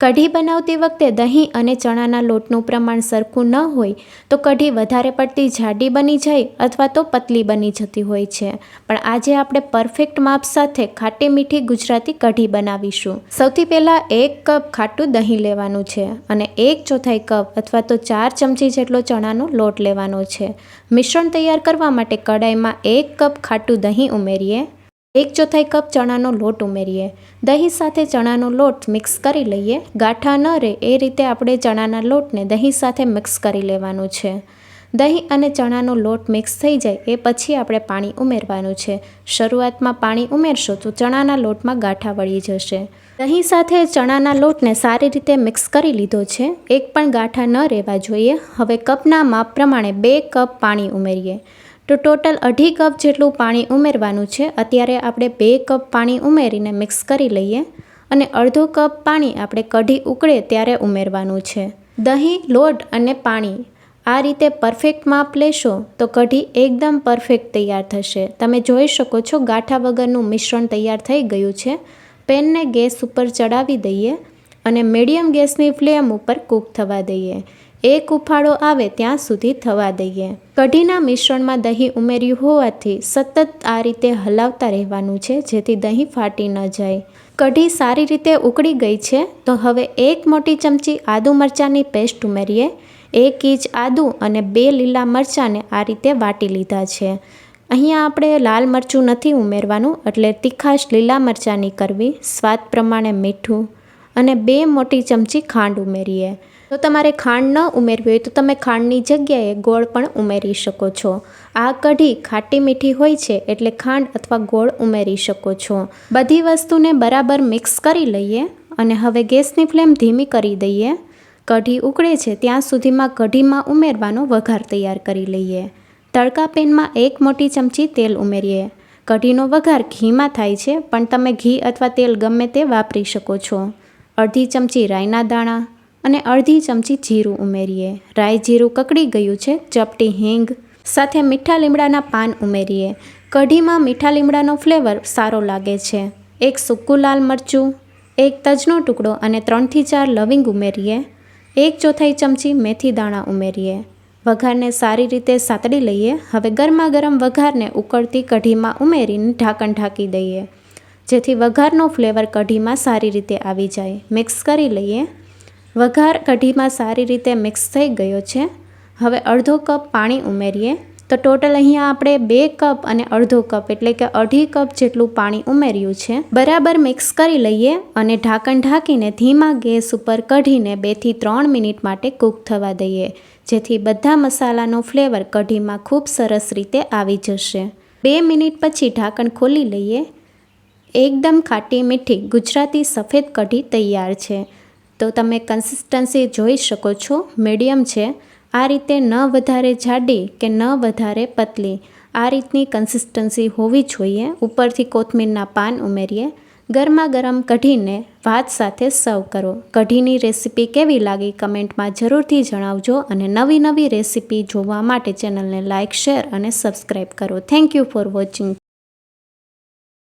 કઢી બનાવતી વખતે દહીં અને ચણાના લોટનું પ્રમાણ સરખું ન હોય તો કઢી વધારે પડતી જાડી બની જાય અથવા તો પતલી બની જતી હોય છે. પણ આજે આપણે પરફેક્ટ માપ સાથે ખાટી મીઠી ગુજરાતી કઢી બનાવીશું. સૌથી પહેલાં એક કપ ખાટું દહીં લેવાનું છે અને એક ચોથાઈ કપ અથવા તો ચાર ચમચી જેટલો ચણાનો લોટ લેવાનો છે. મિશ્રણ તૈયાર કરવા માટે કડાઈમાં એક કપ ખાટું દહીં ઉમેરીએ. એક ચોથાઈ કપ ચણાનો લોટ ઉમેરીએ. દહીં સાથે ચણાનો લોટ મિક્સ કરી લઈએ. ગાંઠા ન રહે એ રીતે આપણે ચણાના લોટને દહીં સાથે મિક્સ કરી લેવાનું છે. દહીં અને ચણાનો લોટ મિક્સ થઈ જાય એ પછી આપણે પાણી ઉમેરવાનું છે. શરૂઆતમાં પાણી ઉમેરશો તો ચણાના લોટમાં ગાંઠા વળી જશે. દહીં સાથે ચણાના લોટને સારી રીતે મિક્સ કરી લીધો છે. એક પણ ગાંઠા ન રહેવા જોઈએ. હવે કપના માપ પ્રમાણે બે કપ પાણી ઉમેરીએ. તો ટોટલ અઢી કપ જેટલું પાણી ઉમેરવાનું છે. અત્યારે આપણે બે કપ પાણી ઉમેરીને મિક્સ કરી લઈએ અને અડધો કપ પાણી આપણે કઢી ઉકળે ત્યારે ઉમેરવાનું છે. દહીં, લોટ અને પાણી આ રીતે પરફેક્ટ માપ લેશો તો કઢી એકદમ પરફેક્ટ તૈયાર થશે. તમે જોઈ શકો છો ગાંઠા વગરનું મિશ્રણ તૈયાર થઈ ગયું છે. પેનને ગેસ ઉપર ચડાવી દઈએ અને મીડિયમ ગેસની ફ્લેમ ઉપર કૂક થવા દઈએ. એક ઉફાળો આવે ત્યાં સુધી થવા દઈએ. કઢીના મિશ્રણમાં દહીં ઉમેર્યું હોવાથી સતત આ રીતે હલાવતા રહેવાનું છે, જેથી દહીં ફાટી ન જાય. કઢી સારી રીતે ઉકળી ગઈ છે, તો હવે એક મોટી ચમચી આદુ મરચાંની પેસ્ટ ઉમેરીએ. એક ઇંચ આદુ અને બે લીલા મરચાંને આ રીતે વાટી લીધા છે. અહીંયા આપણે લાલ મરચું નથી ઉમેરવાનું, એટલે તીખાશ લીલા મરચાંની કરવી, સ્વાદ પ્રમાણે મીઠું. અને બે મોટી ચમચી ખાંડ ઉમેરીએ. તો તમારે ખાંડ ન ઉમેરવી હોય તો તમે ખાંડની જગ્યાએ ગોળ પણ ઉમેરી શકો છો. આ કઢી ખાટી મીઠી હોય છે એટલે ખાંડ અથવા ગોળ ઉમેરી શકો છો. બધી વસ્તુને બરાબર મિક્સ કરી લઈએ અને હવે ગેસની ફ્લેમ ધીમી કરી દઈએ. કઢી ઉકળે છે ત્યાં સુધીમાં કઢીમાં ઉમેરવાનો વઘાર તૈયાર કરી લઈએ. તડકા પેનમાં એક મોટી ચમચી તેલ ઉમેરીએ. કઢીનો વઘાર ઘીમાં થાય છે, પણ તમે ઘી અથવા તેલ ગમે તે વાપરી શકો છો. અડધી ચમચી રાઈના દાણા અને અડધી ચમચી જીરું ઉમેરીએ. રાઈ જીરું કકડી ગયું છે, ચપટી હિંગ સાથે મીઠા લીમડાના પાન ઉમેરીએ. કઢીમાં મીઠા લીમડાનો ફ્લેવર સારો લાગે છે. એક સૂકું લાલ મરચું, એક તજનો ટુકડો અને ત્રણથી ચાર લવિંગ ઉમેરીએ. એક ચોથાઈ ચમચી મેથી દાણા ઉમેરીએ. વઘારને સારી રીતે સાતડી લઈએ. હવે ગરમા ગરમ વઘારને ઉકળતી કઢીમાં ઉમેરીને ઢાંકણ ઢાંકી દઈએ. જેથી વઘારનો ફ્લેવર કઢીમાં સારી રીતે આવી જાય. મિક્સ કરી લઈએ. વઘાર કઢીમાં સારી રીતે મિક્સ થઈ ગયો છે. હવે અડધો કપ પાણી ઉમેરીએ. તો ટોટલ અહીંયા આપણે બે કપ અને અડધો કપ, એટલે કે અઢી કપ જેટલું પાણી ઉમેર્યું છે. બરાબર મિક્સ કરી લઈએ અને ઢાંકણ ઢાંકીને ધીમા ગેસ ઉપર કઢીને બેથી ત્રણ મિનિટ માટે કૂક થવા દઈએ. જેથી બધા મસાલાનો ફ્લેવર કઢીમાં ખૂબ સરસ રીતે આવી જશે. બે મિનિટ પછી ઢાંકણ ખોલી લઈએ. એકદમ ખાટી મીઠી ગુજરાતી સફેદ કઢી તૈયાર છે. તો તમે કન્સિસ્ટન્સી જોઈ શકો છો મીડિયમ છે. આ રીતે ન વધારે જાડી કે ન વધારે પતલી. આ રીતની કન્સિસ્ટન્સી હોવી જોઈએ. ઉપરથી કોથમીરના પાન ઉમેરીએ. ગરમા ગરમ કઢીને ભાત સાથે સર્વ કરો. કઢીની રેસીપી કેવી લાગી કમેન્ટમાં જરૂરથી જણાવજો અને નવી નવી રેસીપી જોવા માટે ચેનલને લાઇક શેર અને સબસ્ક્રાઈબ કરો. Thank you for watching